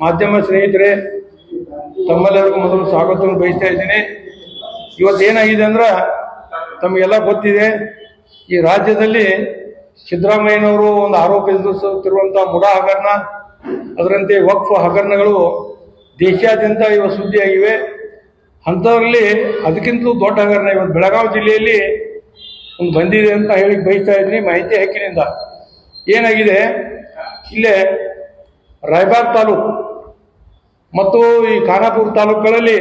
ಮಾಧ್ಯಮ ಸ್ನೇಹಿತರೆ, ತಮ್ಮೆಲ್ಲರಿಗೂ ಮೊದಲು ಸ್ವಾಗತವನ್ನು ಬಯಸ್ತಾ ಇದ್ದೀನಿ. ಇವತ್ತೇನಾಗಿದೆ ಅಂದ್ರೆ, ತಮಗೆಲ್ಲ ಗೊತ್ತಿದೆ, ಈ ರಾಜ್ಯದಲ್ಲಿ ಸಿದ್ದರಾಮಯ್ಯನವರು ಒಂದು ಆರೋಪ ಎದುರಿಸುತ್ತಿರುವಂತಹ ಮುಡ ಹಗರಣ, ಅದರಂತೆ ವಕ್ಫ್ ಹಗರಣಗಳು ದೇಶಾದ್ಯಂತ ಇವ ಸುದ್ದಿಯಾಗಿವೆ. ಅಂಥವ್ರಲ್ಲಿ ಅದಕ್ಕಿಂತಲೂ ದೊಡ್ಡ ಹಗರಣ ಇವತ್ತು ಬೆಳಗಾವಿ ಜಿಲ್ಲೆಯಲ್ಲಿ ಒಂದು ಬಂದಿದೆ ಅಂತ ಹೇಳಿ ಬಯಸ್ತಾ ಇದ್ದೀನಿ. ಮಾಹಿತಿ ಹಕ್ಕಿನಿಂದ ಏನಾಗಿದೆ? ಇಲ್ಲೇ ರಾಯಬಾಗ್ ತಾಲೂಕು ಮತ್ತು ಈ ಖಾನಾಪುರ ತಾಲೂಕುಗಳಲ್ಲಿ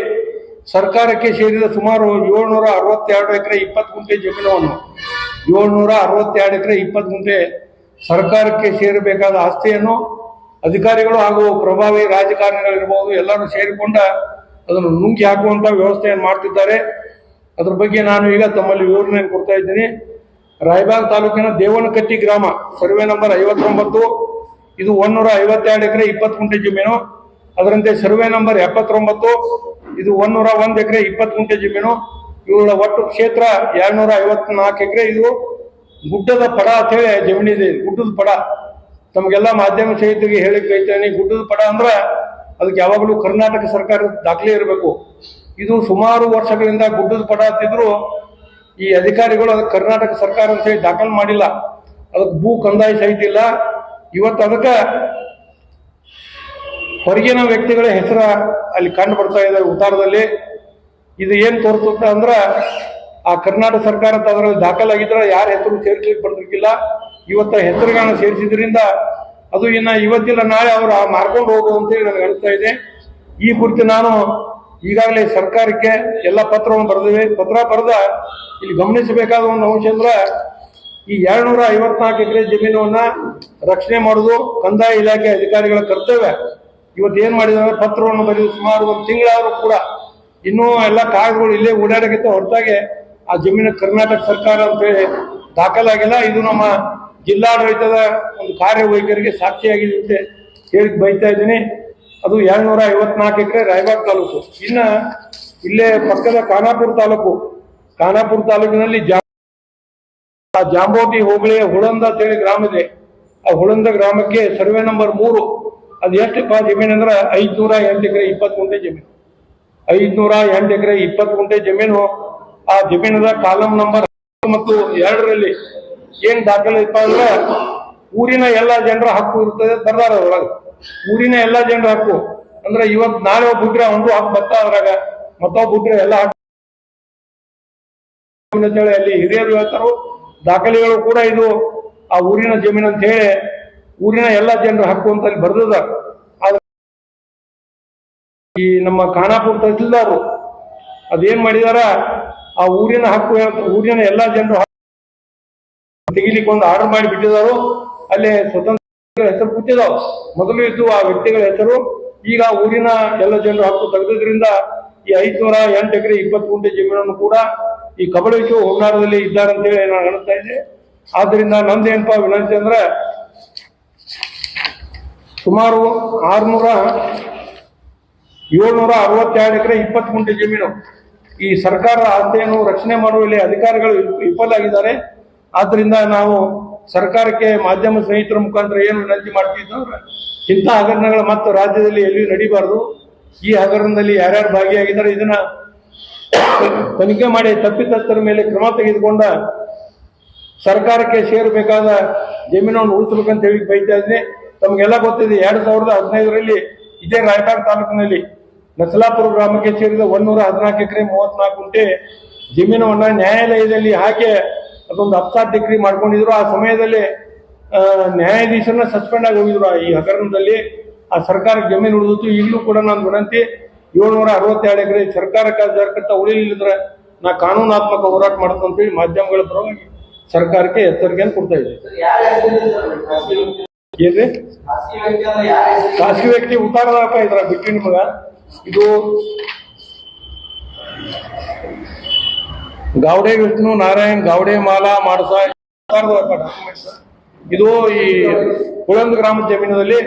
ಸರ್ಕಾರಕ್ಕೆ ಸೇರಿದ ಸುಮಾರು ಏಳ್ನೂರ ಅರವತ್ತೆರಡು ಎಕರೆ ಇಪ್ಪತ್ತು ಗುಂಟೆ ಜಮೀನವನ್ನು ಏಳ್ನೂರ ಅರವತ್ತೆರಡು ಎಕರೆ ಇಪ್ಪತ್ತು ಗುಂಟೆ ಸರ್ಕಾರಕ್ಕೆ ಸೇರಬೇಕಾದ ಆಸ್ತಿಯನ್ನು ಅಧಿಕಾರಿಗಳು ಹಾಗೂ ಪ್ರಭಾವಿ ರಾಜಕಾರಣಿಗಳಿರ್ಬೋದು ಎಲ್ಲರೂ ಸೇರಿಕೊಂಡ ಅದನ್ನು ನುಂಗಿ ಹಾಕುವಂಥ ವ್ಯವಸ್ಥೆಯನ್ನು ಮಾಡ್ತಿದ್ದಾರೆ. ಅದ್ರ ಬಗ್ಗೆ ನಾನು ಈಗ ತಮ್ಮಲ್ಲಿ ವಿವರಣೆಯನ್ನು ಕೊಡ್ತಾ ಇದ್ದೀನಿ. ರಾಯಬಾಗ್ ತಾಲೂಕಿನ ದೇವನಕಟ್ಟಿ ಗ್ರಾಮ, ಸರ್ವೆ ನಂಬರ್ ಐವತ್ತೊಂಬತ್ತು ಇದು ಒಂದೂರ ಐವತ್ತೆರಡು ಎಕರೆ ಇಪ್ಪತ್ತು ಕುಂಟೆ ಜಮೀನು ಅದರಂತೆ ಸರ್ವೆ ನಂಬರ್ ಎಪ್ಪತ್ತೊಂಬತ್ತು, ಇದು ಒಂದೂರ ಒಂದು ಎಕರೆ ಇಪ್ಪತ್ತು ಗುಂಟೆ ಜಮೀನು ಇವುಗಳ ಒಟ್ಟು ಕ್ಷೇತ್ರ ಎರಡ್ನೂರ ಐವತ್ನಾಲ್ಕು ಎಕರೆ. ಇದು ಗುಡ್ಡದ ಪಡ ಅಂತ ಹೇಳಿ ಜಮೀನಿದೆ. ಗುಡ್ಡದ ಪಡ. ತಮಗೆಲ್ಲ ಮಾಧ್ಯಮ ಸ್ನೇಹಿತರಿಗೆ ಹೇಳಿ ಬೈತೇನೆ ಗುಡ್ಡದ ಪಡ ಅಂದ್ರೆ ಅದಕ್ಕೆ ಯಾವಾಗಲೂ ಕರ್ನಾಟಕ ಸರ್ಕಾರದ ದಾಖಲೆ ಇರಬೇಕು. ಇದು ಸುಮಾರು ವರ್ಷಗಳಿಂದ ಗುಡ್ಡದ ಪಡ ಅಂತಿದ್ರು, ಈ ಅಧಿಕಾರಿಗಳು ಅದಕ್ಕೆ ಕರ್ನಾಟಕ ಸರ್ಕಾರ ಅಂತ ಹೇಳಿ ದಾಖಲು ಮಾಡಿಲ್ಲ. ಅದಕ್ಕೆ ಭೂ ಕಂದಾಯ ಸಹಿತ ಇಲ್ಲ. ಇವತ್ತು ಅದಕ್ಕೆ ಹೊರಗಿನ ವ್ಯಕ್ತಿಗಳ ಹೆಸರ ಅಲ್ಲಿ ಕಂಡು ಬರ್ತಾ ಇದೆ ಉತ್ತಾರದಲ್ಲಿ. ಇದು ಏನು ತೋರಿಸುತ್ತೆ ಅಂದ್ರೆ, ಆ ಕರ್ನಾಟಕ ಸರ್ಕಾರ ಅದರಲ್ಲಿ ದಾಖಲಾಗಿದ್ರೆ ಯಾರ ಹೆಸರು ಸೇರಿಸ್ಲಿಕ್ಕೆ ಬರ್ತಿರ್ಲಿಲ್ಲ ಇವತ್ತ ಹೆಸರುಗಳನ್ನು ಸೇರಿಸಿದ್ರಿಂದ ಅದು ಇನ್ನ ಇವತ್ತಿಲ್ಲ, ನಾಳೆ ಅವರು ಮಾರ್ಕೊಂಡು ಹೋಗು ಅಂತ ಹೇಳಿ ನನಗೆ ಅನಿಸ್ತಾ ಇದೆ. ಈ ಕುರಿತು ನಾನು ಈಗಾಗಲೇ ಸರ್ಕಾರಕ್ಕೆ ಎಲ್ಲ ಪತ್ರವನ್ನು ಬರೆದಿವೆ. ಪತ್ರ ಬರೆದ ಇಲ್ಲಿ ಗಮನಿಸಬೇಕಾದ ಒಂದು ಅಂಶ ಅಂದ್ರೆ ಈ ಎರಡ್ನೂರ ಐವತ್ನಾಲ್ಕು ಎಕರೆ ಜಮೀನನ್ನ ರಕ್ಷಣೆ ಮಾಡೋದು ಕಂದಾಯ ಇಲಾಖೆ ಅಧಿಕಾರಿಗಳ ಕರ್ತವ್ಯ. ಇವತ್ತು ಏನ್ ಮಾಡಿದಾರೆ ಪತ್ರವನ್ನು ಬರೆದು ಸುಮಾರು ಒಂದು ತಿಂಗಳಾದ್ರೂ ಕೂಡ ಇನ್ನೂ ಎಲ್ಲ ಕಾಗದಗಳು ಇಲ್ಲೇ ಓಡಾಡಕ್ಕೆ ಹೊರತಾಗಿ ಆ ಜಮೀನು ಕರ್ನಾಟಕ ಸರ್ಕಾರ ಅಂತ ಹೇಳಿ ದಾಖಲಾಗಿಲ್ಲ. ಇದು ನಮ್ಮ ಜಿಲ್ಲಾಡಳಿತದ ಒಂದು ಕಾರ್ಯವೈಖರಿಗೆ ಸಾಕ್ಷಿಯಾಗಿದೆ ಅಂತ ಹೇಳಿ ಬೈತಾ ಇದ್ದೀನಿ. ಅದು ಎರಡ್ನೂರ ಐವತ್ನಾಲ್ಕು ಎಕರೆ ರಾಯಬಾಗ್ ತಾಲೂಕು. ಇನ್ನ ಇಲ್ಲೇ ಪಕ್ಕದ ಖಾನಾಪುರ ತಾಲೂಕು. ಖಾನಾಪುರ ತಾಲೂಕಿನಲ್ಲಿ ಜಾ ಆ ಜಾಂಬೋಟಿ ಹೋಬಳಿಯ ಹುಳಂದ ಅಂತೇಳಿ ಗ್ರಾಮ ಇದೆ. ಆ ಹುಳಂದ ಗ್ರಾಮಕ್ಕೆ ಸರ್ವೆ ನಂಬರ್ ಮೂರು. ಅದು ಎಷ್ಟಪ್ಪ ಜಮೀನು ಅಂದ್ರೆ ಐದ್ನೂರ ಎಂಟು ಎಕರೆ ಇಪ್ಪತ್ತು ಗುಂಟೆ ಜಮೀನು. ಐದ್ನೂರ ಎಂಟು ಎಕರೆ ಇಪ್ಪತ್ತು ಗುಂಟೆ ಜಮೀನು. ಆ ಜಮೀನದ ಕಾಲಂ ನಂಬರ್ ಮತ್ತು ಎರಡರಲ್ಲಿ ಏನ್ ದಾಖಲೆ ಇಪ್ಪ ಅಂದ್ರೆ ಊರಿನ ಎಲ್ಲ ಜನರ ಹಕ್ಕು ಇರ್ತದೆ ಬರ್ದಾರ ಅದ್ರೊಳಗೆ ಊರಿನ ಎಲ್ಲ ಜನರ ಹಕ್ಕು. ಅಂದ್ರೆ ಇವತ್ ನಾಳೆ ಒಬ್ಬ ಬಿಟ್ರೆ ಒಂದು ಹಕ್ಕು ಬರ್ತಾ ಅದ್ರಾಗ. ಮತ್ತೊಬ್ಬ ಬಿಟ್ರೆ ಎಲ್ಲ ಹಕ್ಕು. ಅಲ್ಲಿ ಹಿರಿಯರು ಹೇಳ್ತಾರೋ ದಾಖಲೆಗಳು ಕೂಡ ಇದು ಆ ಊರಿನ ಜಮೀನು ಅಂತ ಹೇಳಿ ಊರಿನ ಎಲ್ಲ ಜನರು ಹಕ್ಕು ಅಂತ ಬರ್ದದ. ಈ ನಮ್ಮ ಖಾನಾಪುರ ತಹಸೀಲ್ದಾರರು ಅದೇನ್ ಮಾಡಿದಾರ? ಆ ಊರಿನ ಹಕ್ಕು ಊರಿನ ಎಲ್ಲ ಜನರು ತೆಗಿಲಿಕ್ಕೆ ಒಂದು ಆರ್ಡರ್ ಮಾಡಿ ಬಿಟ್ಟಿದಾರು. ಅಲ್ಲಿ ಸ್ವತಂತ್ರ ಹೆಸರು ಕೂತಿದಾವ. ಮೊದಲು ಇದ್ದು ಆ ವ್ಯಕ್ತಿಗಳ ಹೆಸರು. ಈಗ ಊರಿನ ಎಲ್ಲ ಜನರು ಹಕ್ಕು ತೆಗೆದ್ರಿಂದ ಈ ಐದ್ನೂರ ಎಂಟು ಎಕರೆ ಇಪ್ಪತ್ತು ಗುಂಟೆ ಜಮೀನನ್ನು ಕೂಡ ಈ ಕಬಳಿಸುವ ಹುನ್ನಾರದಲ್ಲಿ ಇದ್ದಾರೆ ಅಂತ ಹೇಳಿ ನಾನು ಅನಿಸ್ತಾ ಇದ್ದೆ. ಆದ್ರಿಂದ ನಂದೇನಪ್ಪ ವಿನಂತಿ ಅಂದ್ರೆ ಸುಮಾರು ಆರ್ನೂರ ಏಳ್ನೂರ ಅರವತ್ತೆರಡು ಎಕರೆ ಇಪ್ಪತ್ತು ಗುಂಟೆ ಜಮೀನು. ಈ ಸರ್ಕಾರ ಆಸ್ತಿಯನ್ನು ರಕ್ಷಣೆ ಮಾಡುವಲ್ಲಿ ಅಧಿಕಾರಿಗಳು ವಿಫಲ ವಿಫಲಾಗಿದ್ದಾರೆ ಆದ್ರಿಂದ ನಾವು ಸರ್ಕಾರಕ್ಕೆ ಮಾಧ್ಯಮ ಸ್ನೇಹಿತರ ಮುಖಾಂತರ ಏನು ವಿನಂತಿ ಮಾಡ್ತಿದ್ದು ಇಂಥ ಹಗರಣಗಳು ಮತ್ತು ರಾಜ್ಯದಲ್ಲಿ ಎಲ್ಲಿಯೂ ನಡೀಬಾರದು. ಈ ಹಗರಣದಲ್ಲಿ ಯಾರ್ಯಾರು ಭಾಗಿಯಾಗಿದ್ದಾರೆ, ಇದನ್ನ ತನಿಖೆ ಮಾಡಿ ತಪ್ಪಿತಸ್ಥರ ಮೇಲೆ ಕ್ರಮ ತೆಗೆದುಕೊಂಡ ಸರ್ಕಾರಕ್ಕೆ ಸೇರಬೇಕಾದ ಜಮೀನನ್ನು ಉಳಿಸಬೇಕಂತ ಹೇಳಿ ಬೈತಾ ಇದ್ದೀನಿ ತಮಗೆಲ್ಲ ಗೊತ್ತಿದೆ, ಎರಡ್ ಸಾವಿರದ ಹದಿನೈದರಲ್ಲಿ ಇದೇ ರಾಯಬಾಗ್ ತಾಲೂಕಿನಲ್ಲಿ ನಸಲಾಪುರ ಗ್ರಾಮಕ್ಕೆ ಸೇರಿದ ಒಂದೂರ ಹದಿನಾಲ್ಕು ಎಕರೆ ಮೂವತ್ನಾಲ್ಕು ಗುಂಟೆ ಜಮೀನವನ್ನ ನ್ಯಾಯಾಲಯದಲ್ಲಿ ಹಾಕಿ ಅದೊಂದು ಅಪ್ಸಾಟ್ ಡಿಗ್ರಿ ಮಾಡ್ಕೊಂಡಿದ್ರು. ಆ ಸಮಯದಲ್ಲಿ ನ್ಯಾಯಾಧೀಶರನ್ನ ಸಸ್ಪೆಂಡ್ ಆಗಿ ಹೋಗಿದ್ರು ಈ ಹಗರಣದಲ್ಲಿ ಆ ಸರ್ಕಾರಕ್ಕೆ ಜಮೀನು ಉಳಿದಿತ್ತು. ಈಗಲೂ ಕೂಡ ನಾನು ವಿನಂತಿ ಏಳ್ನೂರ ಅರವತ್ತೆರಡು ಎಕರೆ ಸರ್ಕಾರಕ್ಕೆ ಸರ್ಕತ್ತ ಉಳಿಲಿಲ್ಲದ್ರೆ ನಾ ಕಾನೂನಾತ್ಮಕ ಹೋರಾಟ ಮಾಡ್ತಂತೇಳಿ ಮಾಧ್ಯಮಗಳ ಪರವಾಗಿ ಸರ್ಕಾರಕ್ಕೆ ಎಚ್ಚರಿಕೆಯನ್ನು ಕೊಡ್ತಾ ವ್ಯಕ್ತಿ- ಏನ್ರಿ? ಖಾಸಗಿ ವ್ಯಕ್ತಿ ಉತ್ತಾರದಪ್ಪ ಇದ್ರ ಬಿಟ್ಟಿ ನಿಮಗ ಇದು ಗಾವಡೆ ವಿಷ್ಣು ನಾರಾಯಣ್ ಗಾವಡೆ ಮಾಲಾ ಮಾಡಸ ಉತ್ತಾರದಪ್ಪ documents. ಇದು ಈ ಕುಳಂದ ಗ್ರಾಮ ಜಮೀನಲ್ಲಿ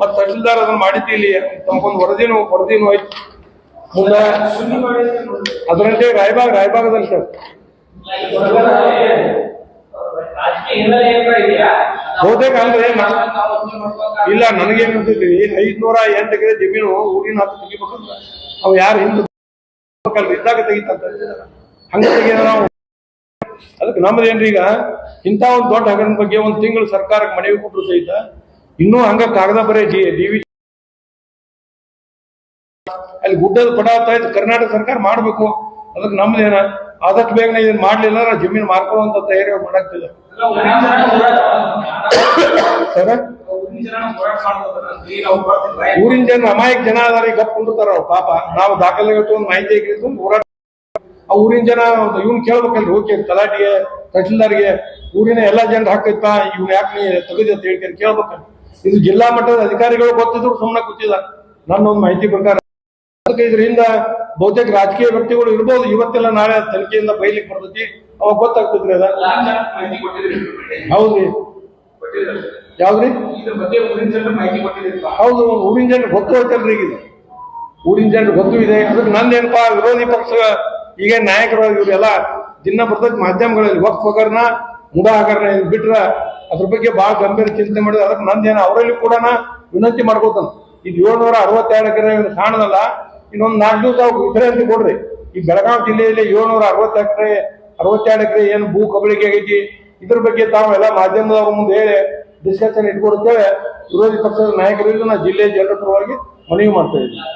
ಮತ್ತೆ ತಹಸೀಲ್ದಾರ್ ಅದನ್ನ ಮಾಡಿದ್ದು ಇಲ್ಲಿ ತಮಗೊಂದು ವರದಿನೂ ವರದಿನೂ ಆಯ್ತು ಮುಂದೆ ಅದರಂತೆ ರಾಯಬಾಗ್, ರಾಯಬಾಗದಲ್ಲಿ ಸರ್. ಬಹುತೇಕ ಅಂದ್ರೆ ಇಲ್ಲ, ನನಗೇನು ಅಂತಿದ್ವಿ ಐದ್ನೂರ ಎಂಟು ಎಕರೆ ಜಮೀನು ಊರಿನ ಹತ್ತು ತೆಗಿಬೇಕಂತ. ಅವ್ ಯಾರು ಹಿಂದೆ ಇದ್ದಾಗ ತೆಗಿತಂತ. ಹಂಗ ತೆಗಿಯೋಣ ನಾವು. ಅದಕ್ಕೆ ನಮ್ಮದೇನ್ರಿ ಈಗ ಇಂಥ ಒಂದು ದೊಡ್ಡ ಹಗರಣ ಬಗ್ಗೆ ಒಂದು ತಿಂಗಳು ಸರ್ಕಾರಕ್ಕೆ ಮನವಿ ಕೊಟ್ಟರು ಸಹಿತ ಇನ್ನೂ ಹಂಗ ಕಾಗದ ಬರೀ ಡಿ ವಿ ಅಲ್ಲಿ ಗುಡ್ಡದ ಪಡ ಇತ್ತು ಕರ್ನಾಟಕ ಸರ್ಕಾರ ಮಾಡ್ಬೇಕು. ಅದಕ್ಕೆ ನಮ್ದೇನ ಆದಷ್ಟು ಬೇಗನೆ ಇದನ್ನ ಮಾಡ್ಲಿಲ್ಲ ಅಂದ್ರೆ ಜಮೀನು ಮಾರ್ಕೊಳ್ಳುವಂತ ತಯಾರಿ ಮಾಡಾಕ್ತಿಲ್ಲ ಸರ? ಊರಿನ ಜನ ಅಮಾಯಕ ಜನ ಅದಾರ ಈಗ ಗಪ್ ಕುಂಡಿರ್ತಾರ ಪಾಪ. ನಾವು ದಾಖಲೆ ಒಂದು ಮಾಹಿತಿ ಹೋರಾಟ ಆ ಊರಿನ ಜನ ಇವ್ನ ಕೇಳ್ಬೇಕಲ್ರಿ ಓಕೆ ತಲಾಟಿಗೆ ತಹಶೀಲ್ದಾರ್ಗೆ ಊರಿನ ಎಲ್ಲಾ ಜನರು ಹಾಕೈತ ಇವ್ನ ಯಾಕೆ ನೀ ತೆಗೆದಿ ಅಂತ ಹೇಳ್ಕೊಂಡು ಕೇಳ್ಬೇಕಲ್ಲ ಇದು ಜಿಲ್ಲಾ ಮಟ್ಟದ ಅಧಿಕಾರಿಗಳು ಗೊತ್ತಿದ್ರು ಸುಮ್ಮನೆ ಗೊತ್ತಿಲ್ಲ ನನ್ನ ಒಂದು ಮಾಹಿತಿ ಪ್ರಕಾರ ಅದಕ್ಕೆ ಇದರಿಂದ ಬಹುತೇಕ ರಾಜಕೀಯ ವ್ಯಕ್ತಿಗಳು ಇರ್ಬೋದು ಇವತ್ತೆಲ್ಲ ನಾಳೆ ತನಿಖೆಯಿಂದ ಬೈಲಿಕ್ಕೆ ಬರ್ತೈತಿ ಅವಾಗ ಗೊತ್ತಾಗ್ತದ್ರಿ ಅದ. ಹೌದ್ರಿ. ಯಾವ್ದ್ರಿ? ಹೌದು ಊರಿನ ಜನರು ಗೊತ್ತು ಐತಲ್ರಿ ಈಗ. ಊರಿನ ಜನರು ಗೊತ್ತು ಇದೆ. ಅದಕ್ಕೆ ನಂದೇನಪ್ಪ ವಿರೋಧಿ ಪಕ್ಷ ಈಗ ನಾಯಕರು ಇವರೆಲ್ಲ ದಿನ ಬರ್ತಕ್ಕ ಮಾಧ್ಯಮಗಳಲ್ಲಿ ವಕ್ಫ್ ಹಗರಣ ಮುಡಾ ಬಿಟ್ರ ಅದ್ರ ಬಗ್ಗೆ ಬಹಳ ಗಂಭೀರ ಚಿಂತೆ ಮಾಡಿದ್ರೆ. ಅದಕ್ಕೆ ನಂದೇನ ಅವರಲ್ಲಿ ಕೂಡ ವಿನಂತಿ ಮಾಡ್ಕೋತಾನ. ಇದು ಏಳ್ನೂರ ಅರವತ್ತೆರಡು ಎಕರೆ ಕಾಣದಲ್ಲ ಇನ್ನೊಂದು ನಾಲ್ಕು ದಿವಸ ವಿಶ್ರಾಂತಿ ಕೊಡ್ರಿ. ಈ ಬೆಳಗಾವಿ ಜಿಲ್ಲೆಯಲ್ಲಿ ಏಳ್ನೂರ ಅರವತ್ತು ಎಕರೆ, ಅರವತ್ತೆರಡು ಎಕರೆ ಏನು ಭೂ ಕಬಳಿಕೆ ಆಗೈತಿ. ಇದ್ರ ಬಗ್ಗೆ ತಾವೆಲ್ಲ ಮಾಧ್ಯಮದವ್ರ ಮುಂದೆ ಹೇಳಿ ಡಿಸ್ಕಷನ್ ಇಟ್ಕೊಡುತ್ತೇವೆ ವಿರೋಧಿ ಪಕ್ಷದ ನಾಯಕರಿಗೂ ನಾ ಜಿಲ್ಲೆಯ ಜನರ ಪರವಾಗಿ ಮನವಿ ಮಾಡ್ತಾ ಇದ್ದೀನಿ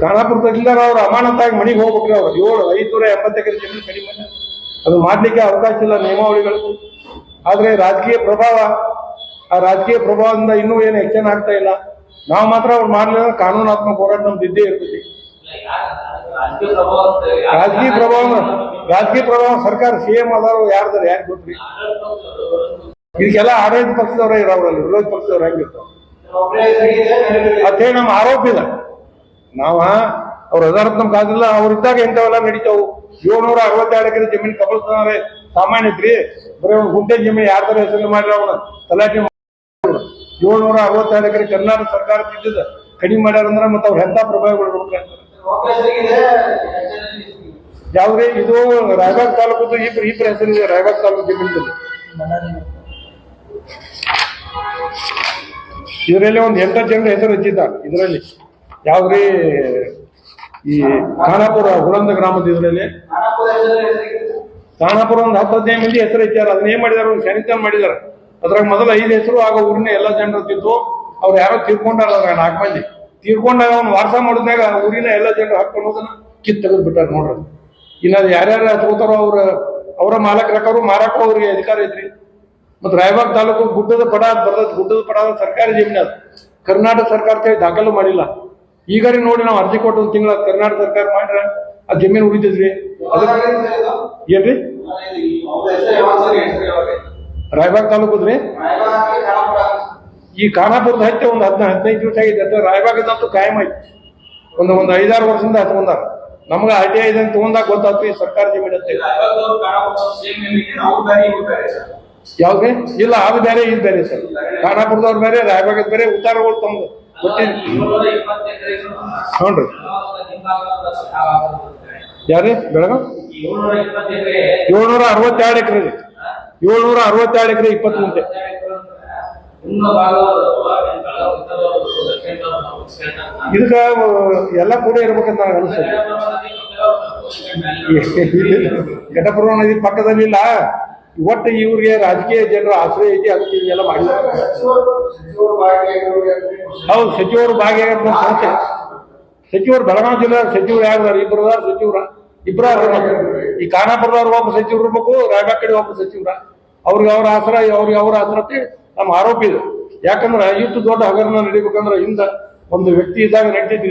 ಖಾನಾಪುರ ತಹಸೀಲ್ದಾರ್ ಅವ್ರು ಅಮಾನತಾಗಿ ಮನೆಗೆ ಹೋಗ್ಬೇಕ್ರಿ ಅವ್ರು ಏಳು ಐದುನೂರ ನೂರ ಎಕರೆ ಜಮೀನು ಕಡಿಮೆ. ಅದು ಮಾಡ್ಲಿಕ್ಕೆ ಅವಕಾಶ ಇಲ್ಲ ನಿಯಮಾವಳಿಗಳು ಆದರೆ ರಾಜಕೀಯ ಪ್ರಭಾವ ಆ ರಾಜಕೀಯ ಪ್ರಭಾವದಿಂದ ಇನ್ನೂ ಏನು ಹೆಚ್ಚಿನ ಆಗ್ತಾ ಇಲ್ಲ. ನಾವು ಮಾತ್ರ ಅವ್ರು ಮಾಡಲಿಲ್ಲ ಕಾನೂನಾತ್ಮಕ ಹೋರಾಟ ನಮ್ದು ಇದ್ದೇ ಇರ್ತೈತಿ ರಾಜಕೀಯ ಪ್ರಭಾವ ರಾಜಕೀಯ ಪ್ರಭಾವ ಸರ್ಕಾರ ಸಿಎಂ ಆದವರು ಯಾರ್ದಾರ ಯಾರು ಗೊತ್ತ್ರಿ? ಇದಕ್ಕೆಲ್ಲ ಆಡಳಿತ ಪಕ್ಷದವರೇ ಇರೋರಲ್ಲಿ ವಿರೋಧ ಪಕ್ಷದವ್ರು ಹೆಂಗಿರ್ತಾವ ಅಂತೇಳಿ ನಮ್ಮ ಆರೋಪ ಇಲ್ಲ. ನಾವ ಅವ್ರ ಅದಾರತ್ ನಮ್ಗೆ ಆಗಿಲ್ಲ ಅವ್ರಿದ್ದಾಗ ಇಂಥವೆಲ್ಲ ನಡೀತಾವು? ಏಳ್ನೂರ ಅರವತ್ತೆರಡು ಎಕರೆ ಜಮೀನು ಕಬಳಿಸ್ತಾರೆ ಸಾಮಾನ್ಯ ಇದ್ರಿ ಬರೀ ಒಂದು ಗುಂಟೆ ಜಮೀನು ತರ ಹೆಸರು ಮಾಡಿಲ್ಲ ಅವನ? ತಲಾಟೆ ಏಳ್ನೂರ ಅರವತ್ತೆರಡು ಎಕರೆ ಕರ್ನಾಟಕ ಸರ್ಕಾರ ತಿದ್ದಿದ. ಕಡಿಮೆ ಮಾಡ್ಯಾರ ಅಂದ್ರೆ ಮತ್ತೆ ಅವ್ರ ಎಂತ ಪ್ರಭಾವಗಳು ಯಾವ್ದೇ ಇದು ರಾಯಬಾಗ್ ತಾಲೂಕು ಇಬ್ರು ಇಬ್ರು ಹೆಸರಿದೆ ರಾಯಬಾಗ್ ತಾಲೂಕು ಜಮೀನಲ್ಲಿ ಇದರಲ್ಲಿ ಒಂದು ಎಂಟತ್ತು ಜನರ ಹೆಸರು ಹಚ್ಚಿದ್ದಾರೆ ಇದರಲ್ಲಿ ಯಾವ್ದ್ರಿ ಈ ಖಾನಾಪುರ ಹುರಂದ ಗ್ರಾಮದ ಇದರಲ್ಲಿ ಖಾನಾಪುರ ಒಂದು ಹತ್ತು ಹದಿನೈದು ಮಂದಿ ಹೆಸರು ಹಚ್ಚಾರ ಅದನ್ನ ಏನ್ ಮಾಡಿದಾರೆ ಒಂದು ಸ್ಯಾನಿಟೈನ್ ಮಾಡಿದಾರೆ ಅದ್ರಾಗ ಮೊದಲ ಐದು ಹೆಸರು ಆಗ ಊರಿನ ಎಲ್ಲ ಜನರು ತಿದ್ದು ಅವ್ರು ಯಾರೋ ತೀರ್ಕೊಂಡಾರ ನಾಲ್ಕು ಮಂದಿ. ತೀರ್ಕೊಂಡಾಗ ಅವ್ನು ವಾಸ ಮಾಡಿದಾಗ ಊರಿನ ಎಲ್ಲ ಜನರು ಹಾಕೊಂಡು ಹೋದನ್ನ ಕಿತ್ ತೆಗೆದು ಬಿಟ್ಟಾರ ನೋಡ್ರಿ. ಇನ್ನ ಯಾರ್ಯಾರು ಹತ್ಕೋತಾರೋ ಅವ್ರ ಅವರ ಮಾಲಕರಕರು ಮಾರಕ ಅವ್ರಿಗೆ ಅಧಿಕಾರ ಐತ್ರಿ. ಮತ್ತು ರಾಯಬಾಗ್ ತಾಲೂಕು ಗುಡ್ಡದ ಪಡ ಬರ್ತದೆ ಗುಡ್ಡದ ಪಡ ಸರ್ಕಾರಿ ಜಮೀನು ಅದು. ಕರ್ನಾಟಕ ಸರ್ಕಾರ ಕೈ ದಾಖಲು ಮಾಡಿಲ್ಲ. ಈಗಾರಿ ನೋಡಿ ನಾವು ಅರ್ಜಿ ಕೊಟ್ಟು ಒಂದು ತಿಂಗಳ ಕರ್ನಾಟಕ ಸರ್ಕಾರ ಮಾಡ್ರ ಆ ಜಮೀನು ಅದಕ್ಕೆ ಏನ್ರಿ? ರಾಯಬಾಗ್ ತಾಲೂಕದ್ರಿ? ಈ ಖಾನಾಪುರದ ಹತ್ತೆ ಒಂದು ಹದಿನೈದು ಹದಿನೈದು ದಿವಸ ಆಗಿದೆ. ಅಥವಾ ರಾಯಬಾಗದಂತೂ ಕಾಯಂ ಐತಿ ಒಂದು ಒಂದು ಐದಾರು ವರ್ಷದಿಂದ ಹತ್ಕೊಂಡಾರ ನಮ್ಗೆ ಆರ್ ಟಿ ಐ ತಗೊಂಡಾಗ ಗೊತ್ತಾಯ್ತು ಈ ಸರ್ಕಾರ ಜಮೀನು ಅಂತ ಹೇಳಿ. ಯಾವ್ದ್ರಿ ಇಲ್ಲ ಅದು ಬೇರೆ ಇದು ಬೇರೆ ಸರ್. ಖಾನಾಪುರದವ್ರು ಬೇರೆ ರಾಯಬಾಗದ ಬೇರೆ ಉತ್ತಾರಗಳು ತಮ್ಮದು ಹ್ಞೂ ಹ್ಞೂನ್ರಿ. ಯಾರೇ? ಬೆಳಗಾವ್? ಏಳ್ನೂರ ಅರವತ್ತೆರಡು ಎಕರೆ ರೀ. ಏಳ್ನೂರ ಅರವತ್ತೆರಡು ಎಕರೆ ಇಪ್ಪತ್ತು ಗುಂಟೆ. ಇದಕ್ಕ ಎಲ್ಲ ಕೂಡ ಇರ್ಬೇಕಂತ ನನಗೆ ಘಟಪುರ ನದಿ ಪಕ್ಕದಲ್ಲಿಲ್ಲ ಒಟ್ಟು ಇವ್ರಿಗೆ ರಾಜಕೀಯ ಜನರ ಆಶ್ರಯ ಐತಿ, ಅದಕ್ಕೆ ಇದೆಲ್ಲ ಮಾಡಿದ್ದಾರೆ. ಹೌದು, ಸಚಿವರು ಭಾಗಿಯಾಗ ಸಮಸ್ಯೆ ಸಚಿವರು ಬೆಳಗಾವಿ ಜಿಲ್ಲಾ, ಸಚಿವರು ಯಾರು ಇಬ್ಬರು ಸಚಿವರ. ಇಬ್ಬರ ಈ ಖಾನಾಪುರದವ್ರು ಒಬ್ಬ ಸಚಿವರು ಇರ್ಬೇಕು ರಾಯಬಾಗ್ ಕಡೆ ಒಬ್ಬ ಸಚಿವರ. ಅವ್ರಿಗೆ ಅವ್ರ ಆಸರ ಅವ್ರಿಗೆ ಅವ್ರ ಆಸರ ನಮ್ಮ ಆರೋಪ ಇದೆ. ಯಾಕಂದ್ರೆ ಇಷ್ಟು ದೊಡ್ಡ ಹಗರಣ ನಡಿಬೇಕಂದ್ರೆ ಹಿಂದ ಒಂದು ವ್ಯಕ್ತಿ ಇದ್ದಾಗ ನಡೀತೈತಿ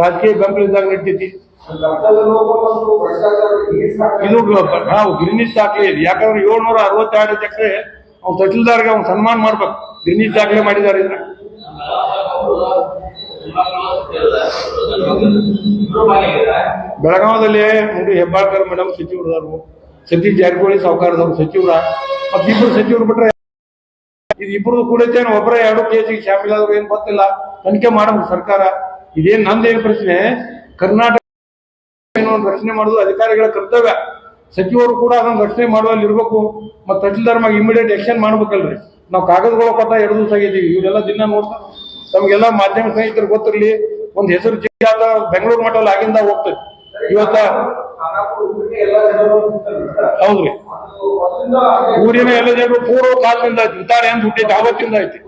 ರಾಜಕೀಯ ಬೆಂಬಲ ಇದ್ದಾಗ ನಡೀತೈತಿ. ಇದು ನಾವು ಗಿರಿನೀಸ್ ದಾಖಲೆ ಇದೆ. ಯಾಕಂದ್ರೆ ಏಳ್ನೂರ ಅರವತ್ತೆರಡು ಎಕರೆ ಅವ್ನು ತಹಶೀಲ್ದಾರ್ಗೆ ಅವ್ನು ಸನ್ಮಾನ ಮಾಡ್ಬೇಕು. ಗಿರಿನೀಸ್ ದಾಖಲೆ ಮಾಡಿದ್ದಾರೆ ಇದ್ರ. ಬೆಳಗಾವದಲ್ಲಿ ನೋಡಿ ಹೆಬ್ಬಾಳ್ಕರ್ ಮೇಡಮ್ ಸಚಿವರು ಸತೀಶ್ ಜಾರಕಿಹೊಳಿ ಸಾವುಕಾರದವ್ರು ಸಚಿವರ. ಮತ್ತಿಬ್ಬರು ಸಚಿವರು ಬಿಟ್ರೆ ಇದು ಇಬ್ರು ಕೂಡ ಒಬ್ಬರ ಎರಡು ಕೇಸಿಗೆ ಶಾಮೀಲಾದ್ರು ಏನ್ ಗೊತ್ತಿಲ್ಲ. ತನಿಖೆ ಮಾಡಬೇಕು ಸರ್ಕಾರ. ಇದೇನ್ ನಂದೇನು ಪ್ರಶ್ನೆ? ಕರ್ನಾಟಕ ರಕ್ಷಣೆ ಮಾಡುದು ಅಧಿಕಾರಿಗಳ ಕರ್ತವ್ಯ. ಸಚಿವರು ಕೂಡ ಅದನ್ನ ರಕ್ಷಣೆ ಮಾಡುವಲ್ಲಿ ಇರ್ಬೇಕು. ಮತ್ತೆ ತಹಸೀಲ್ದಾರ್ ಮ್ಯಾಗ ಇಮಿಡಿಯೇಟ್ ಎಕ್ಷನ್ ಮಾಡ್ಬೇಕಲ್ರಿ. ನಾವು ಕಾಗದಗಳ ಕೊಟ್ಟ ಎರಡು ದಿವಸ ಆಗಿದ್ದೀವಿ. ಇವರೆಲ್ಲ ದಿನ ನೋಡ್ತಾರೆ ತಮಗೆಲ್ಲ ಮಾಧ್ಯಮ ಸ್ನೇಹಿತರು ಗೊತ್ತಿರಲಿ. ಒಂದು ಹೆಸರು ಬೆಂಗಳೂರು ಮಟ್ಟದಲ್ಲಿ ಆಗಿಂದ ಹೋಗ್ತದೆ. ಇವತ್ತ ಹೌದ್ರಿ. ಊರಿನ ಎಲ್ಲ ಜನರು ಪೂರ್ವ ಕಾಲದಿಂದ ಐತಿ ಉತ್ತಾರ ಏನ್ ಹುಟ್ಟಿದ್ದು ಆವತ್ತಿಂದ ಐತಿ.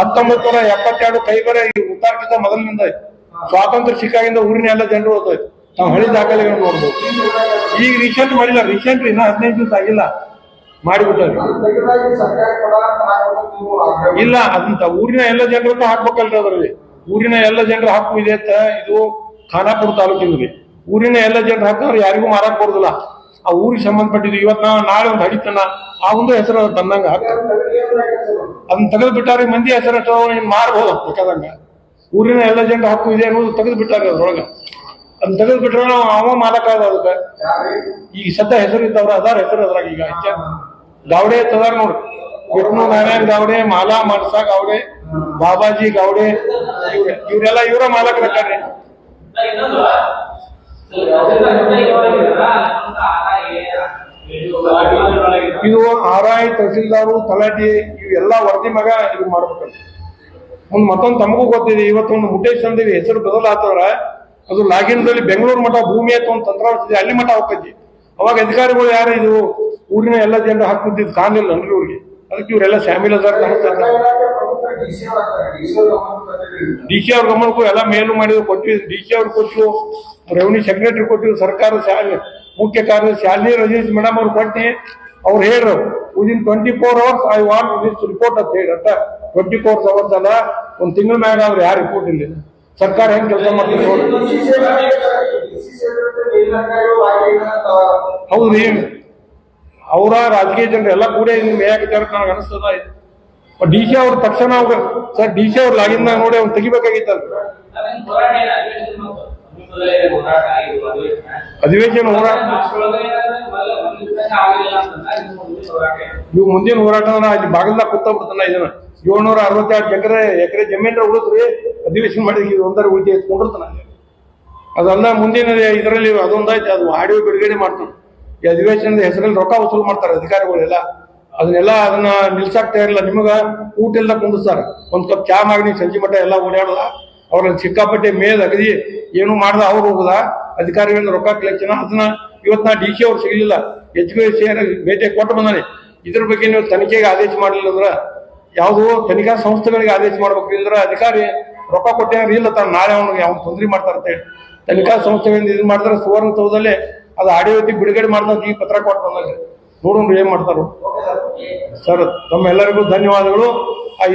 ಹತ್ತೊಂಬತ್ತು ಎಪ್ಪತ್ತೆರಡು ಕೈಬರ ಈ ಉತ್ತಾರಕ್ಕಿಂತ ಮೊದಲಿನಿಂದ ಐತಿ. ಸ್ವಾತಂತ್ರ್ಯ ಸಿಕ್ಕಾಗಿಂದ ಊರಿನ ಎಲ್ಲ ಜನರು ಓದೈತಿ ನಾವು ಹಳಿ ದಾಖಲೆ ನೋಡ್ಬೋದು. ಈಗ ರೀಸೆಂಟ್ ಮಾಡಿಲ್ಲ ರೀಸೆಂಟ್ ಇನ್ನ ಹದಿನೈದು ದಿವಸ ಆಗಿಲ್ಲ. ಅಂತ ಆಗ್ರಹ ಇಲ್ಲ, ಅದಂತ ಊರಿನ ಎಲ್ಲ ಜನರನ್ನ ಹಾಕ್ಬೇಕಲ್ರಿ ಅದ್ರಲ್ಲಿ. ಊರಿನ ಎಲ್ಲ ಜನರು ಹಾಕು ಇದೆ ಅಂತ ಇದು ಖಾನಾಪುರ ತಾಲೂಕಿನಲ್ಲಿ ಊರಿನ ಎಲ್ಲ ಜನರು ಹಾಕಿದ್ರೆ ಯಾರಿಗೂ ಮಾರಾಕ್ ಬರುದಿಲ್ಲ. ಆ ಊರಿಗೆ ಸಂಬಂಧಪಟ್ಟಿದ್ದು ಇವತ್ತು ನಾವು ನಾಳೆ ಒಂದು ಹಡಿತನ. ಆ ಒಂದು ಹೆಸರು ಹಾಕ್ತಾರೆ. ಅದನ್ನ ತೆಗೆದು ಬಿಟ್ಟಾರೆ ಮಂದಿ ಹೆಸರು ನೀನ್ ಮಾರ್ಬೋದು ಬೇಕಾದಂಗ. ಊರಿನ ಎಲ್ಲ ಜನರು ಹಕ್ಕು ಇದೆ ಅನ್ನೋದು ತೆಗೆದು ಬಿಟ್ಟಾರೆ ಅದ್ರೊಳಗೆ. ಅದನ್ನ ತೆಗೆದು ಬಿಟ್ಟರೆ ನಾವು ಅವ ಮಾಲಕ ಅದ ಅದಕ್ಕೆ. ಈಗ ಸದ್ಯ ಹೆಸರು ಇದ್ದವ್ರ ಅದಾರ ಹೆಸರು ಅದ್ರಾಗ ಈಗ ಗಾವಡೆ ತದಾರ ನೋಡ್ರಿ ವಿಷ್ಣು ನಾರಾಯಣ್ ಗಾವಡೆ, ಮಾಲಾ ಮರ್ಸಾ ಗಾವಡೆ, ಬಾಬಾಜಿ ಗಾವಡೆ ಇವ್ರೆಲ್ಲ ಇವರ ಇನ್ನೊಂದು ಇದು ಆರ್ ಐ ತಹಸೀಲ್ದಾರು, ತಲಾಟಿ ಇವೆಲ್ಲ ವರದಿ ಮಗ ಇದು ಮಾಡ್ಬೇಕಂತ. ಒಂದು ಮತ್ತೊಂದು ತಮಗೂ ಗೊತ್ತಿದೆ, ಇವತ್ತೊಂದು ಮುಟೇಶ್ ಸಂದೇವಿ ಹೆಸರು ಬದಲಾತಂದ್ರ ಅದು ಲಾಗಿನದಲ್ಲಿ ಬೆಂಗಳೂರು ಮಠ ಭೂಮಿ ಅಂತ ಒಂದು ಅಲ್ಲಿ ಮಠ ಹೋಗ್ತೈತಿ. ಅವಾಗ ಅಧಿಕಾರಿಗಳು ಯಾರು ಇದು, ಊರಿನ ಎಲ್ಲ ಜನರು ಹಾಕ್ತಿದ್ದು ಕಾಣಿಲ್ಲ ಅಂದ್ರೆ ಇವ್ರಿಗೆ ಅದಕ್ಕೆ ಇವರೆಲ್ಲ ಶಾಮೀಲ್ ಅದಾರ ಡಿ ಸಿ ಅವ್ರ ಗಮನಕ್ಕೂ ಎಲ್ಲ ಮೇಲು ಮಾಡಿದ್ರು ಕೊಟ್ಟಿವಿ ಡಿ ಸಿ ಅವ್ರು ಕೊಟ್ಟು ರೆವಿನ್ಯೂ ಸೆಕ್ರೆಟರಿ ಕೊಟ್ಟಿವಿ ಸರ್ಕಾರ ಶಾಲೆ, ಮುಖ್ಯ ಕಾರ್ಯದರ್ಶಿ ಶಾಲಿನಿ ರಜೇಶ್ ಮೇಡಮ್ ಅವ್ರು ಕೊಟ್ಟು ಅವ್ರು ಹೇಳ್ರು within twenty four hours I want this report ಅಂತ ಹೇಳಿ. ಅಂತ ಟ್ವೆಂಟಿ ಫೋರ್ ಅವರ್ಸ್ ಅಲ್ಲ, ಒಂದ್ ತಿಂಗಳ ಮ್ಯಾಗ ಅವ್ರು ಯಾರು ರಿಪೋರ್ಟ್ ಇಲ್ಲ. ಸರ್ಕಾರ ಹೆಂಗ್ ಕೆಲಸ ಮಾಡ್ತಾರೆ ನೋಡಿ. ಹೌದ್ರಿ ಅವರ ರಾಜಕೀಯ ಜನರು ಎಲ್ಲ ಕೂಡ ಮೇಯಾಗಿದ್ದಾರೆ ನನಗೆ ಅನಿಸ್ತದ ಡಿ ಸಿ ಅವ್ರ ತಕ್ಷಣ ಅವ್ರ, ಸರ್, ಡಿ ಸಿ ಅವ್ರ ಲಾಗಿನ್ ನೋಡಿ ಅವ್ನು ತೆಗಿಬೇಕಾಗಿತ್ತಲ್ಲ ಅಧಿವೇಶನ ಹೋರಾಟ. ಇವ್ ಮುಂದಿನ ಹೋರಾಟ ಅಲ್ಲಿ ಬಾಗಲ್ದಾಗ ಕೂತ ಬಿಡ್ತಾನ ಇದನ್ನ. ಏಳ್ನೂರ ಅರವತ್ತೆರಡು ಎಕರೆ ಎಕರೆ ಜಮೀನ್ರ ಉಳಿದ್ರಿ ಅಧಿವೇಶನ ಮಾಡಿ ಇದು ಒಂದರ ಉಳಿಕೆ ಎತ್ಕೊಂಡಿರ್ತಾನ. ಅದಲ್ಲ ಮುಂದಿನ ಇದರಲ್ಲಿ ಅದೊಂದೈತಿ ಅದು ಆಡಿಯೋ ಬಿಡುಗಡೆ ಮಾಡ್ತಾನೆ. ಈ ಅಧಿವೇಶನದ ಹೆಸರಲ್ಲಿ ರೊಕ್ಕ ವಸೂಲು ಮಾಡ್ತಾರೆ ಅಧಿಕಾರಿಗಳೆಲ್ಲ. ಅದನ್ನೆಲ್ಲ ಅದನ್ನ ನಿಲ್ಸಾಕ್ತಾ ಇರಲ್ಲ ನಿಮಗ ಊಟ ಎಲ್ಲ ಕುಂದಿಸ್ತಾರ ಒಂದ್ ಕಪ್ ಚಾ ಮಾಡಿ ಸಂಜೆ ಮಟ್ಟ ಎಲ್ಲ ಓಡಾಡೋದ. ಅವ್ರನ್ನ ಸಿಕ್ಕಾಪಟ್ಟೆ ಮೇಲ್ ಅಗದಿ ಏನು ಮಾಡ್ದ, ಅವ್ರು ಹೋಗುದ. ಅಧಿಕಾರಿಗಳಿಂದ ರೊಕ್ಕ ಕಲೆಕ್ಷನ್ ಅದನ್ನ ಇವತ್ತು ನಾ ಡಿ ಸಿ ಅವ್ರು ಸಿಗಲಿಲ್ಲ. ಎಚ್ ಬಿ ಸಿ ಭೇಟಿ ಕೊಟ್ಟು ಬಂದಾನೆ. ಇದ್ರ ಬಗ್ಗೆ ನೀವು ತನಿಖೆಗೆ ಆದೇಶ ಮಾಡಲಿಲ್ಲ ಅಂದ್ರ, ಯಾವುದು ತನಿಖಾ ಸಂಸ್ಥೆಗಳಿಗೆ ಆದೇಶ ಮಾಡ್ಬೇಕು ಇಲ್ದ್ರ ಅಧಿಕಾರಿ ರೊಕ್ಕ ಕೊಟ್ಟೆ ಇಲ್ಲ ತಾನು, ನಾಳೆ ಅವ್ನಿಗೆ ಅವ್ನು ತೊಂದರೆ ಮಾಡ್ತಾರ ಅಂತ ಹೇಳಿ. ತನಿಖಾ ಸಂಸ್ಥೆಗಳಿಂದ ಇದು ಮಾಡಿದ್ರೆ ಸುವರ್ಣಸೌಧದಲ್ಲಿ ಅದು ಆಡಿಯೋ ಬಿಡುಗಡೆ ಮಾಡ್ದಂತ ಈ ಪತ್ರ ಕೊಟ್ಟು ಬಂದಾಗ. ನೋಡೋಣ ಏನ್ ಮಾಡ್ತಾರೋ. ಸರ್, ತಮ್ಮೆಲ್ಲರಿಗೂ ಧನ್ಯವಾದಗಳು. ಆ